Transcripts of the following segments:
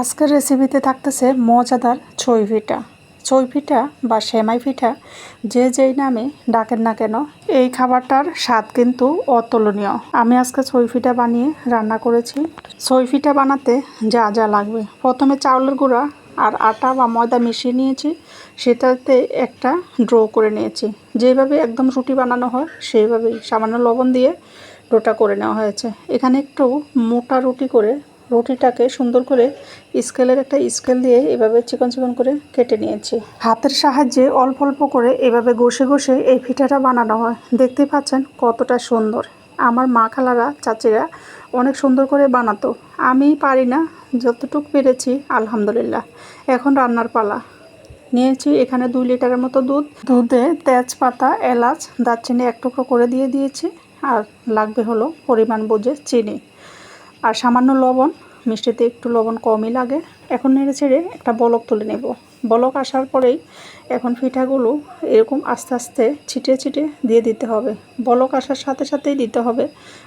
আজকের রেসিপিতে থাকতেছে মজাদার ছই পিঠা ছই পিঠা বা সেমাই পিঠা যে যেই নামে ডাকেন না কেন, এই খাবারটার স্বাদ কিন্তু অতুলনীয়। আমি আজকে ছই পিঠা বানিয়ে রান্না করেছি। ছই পিঠা বানাতে যা যা লাগবে। প্রথমে চাউলের গুঁড়া আর আটা বা ময়দা মিশিয়ে নিয়েছি। সেটাতে একটা ড্র করে নিয়েছি। যেভাবে একদম রুটি বানানো হয় সেইভাবেই সামান্য লবণ দিয়ে ডোটা করে নেওয়া হয়েছে। এখানে একটু মোটা রুটি করে রুটিটাকে সুন্দর করে স্কেলের একটা স্কেল দিয়ে এভাবে চিকন চিকন করে কেটে নিয়েছি। হাতের সাহায্যে অল্প অল্প করে এভাবে ঘষে ঘষে এই পিঠাটা বানানো হয়। দেখতে পাচ্ছেন কতটা সুন্দর। আমার মা খালারা, চাচিরা অনেক সুন্দর করে বানাতো। আমি পারি না, যতটুকু পেরেছি, আলহামদুলিল্লাহ। এখন রান্নার পালা। নিয়েছি এখানে দুই লিটারের মতো দুধ। দুধে তেজপাতা, এলাচ, দারচিনি এক টুকরো করে দিয়ে দিয়েছি। আর লাগবে হলো পরিমাণ বুঝে চিনি। আর সামান্য লবণ, মিষ্টিতে একটু লবণ কমই লাগে। এখন নেড়ে ছেড়ে একটা বলক তুলে নেব। বলক আসার পরেই এখন পিঠাগুলো এরকম আস্তে আস্তে ছিটিয়ে ছিটিয়ে দিয়ে দিতে হবে। বলক আসার সাথে সাথেই দিতে হবে।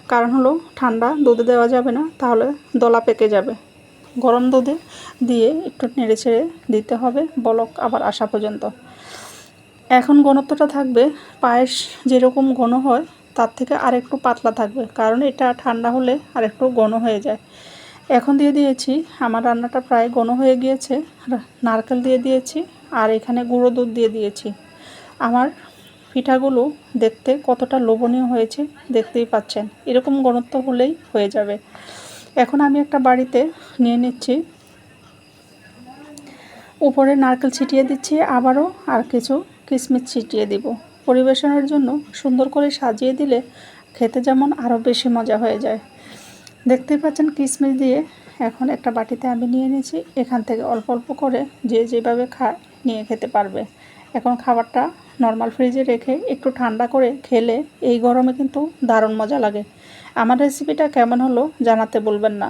কারণ হলো ঠান্ডা দুধে দেওয়া যাবে না, তাহলে দলা পেকে যাবে। গরম দুধে দিয়ে একটু নেড়ে ছেড়ে দিতে হবে। বলক আবার আসা পর্যন্ত। এখন ঘনত্বটা থাকবে পায়েস যেরকম ঘন হয় তার থেকে আর একটু পাতলা থাকবে, কারণ এটা ঠান্ডা হলে আর একটু ঘন হয়ে যায়। এখন দিয়ে দিয়েছি, আমার রান্নাটা প্রায় ঘন হয়ে গিয়েছে নারকেল দিয়ে দিয়েছি, আর এখানে গুঁড়ো দুধ দিয়ে দিয়েছি। আমার পিঠাগুলো দেখতে কতটা লোভনীয় হয়েছে দেখতেই পাচ্ছেন, এরকম ঘনত্ব হলেই হয়ে যাবে। এখন আমি একটা বাড়িতে নিয়ে নিচ্ছি। উপরে নারকেল ছিটিয়ে দিচ্ছি, আবারও আর কিছু কিশমিশ ছিটিয়ে দিব। পরিবেশনের জন্য সুন্দর করে সাজিয়ে দিলে খেতে যেমন আরও বেশি মজা হয়ে যায়। দেখতেই পাচ্ছেন কিশমিশ দিয়ে এখন একটা বাটিতে আমি নিয়ে নিয়েছি। এখান থেকে অল্প অল্প করে যে যেভাবে খা নিয়ে খেতে পারবে। এখন খাবারটা নর্মাল ফ্রিজে রেখে একটু ঠান্ডা করে খেলে এই গরমে কিন্তু দারুণ মজা লাগে। আমার রেসিপিটা কেমন হলো জানাতে বলবেন না।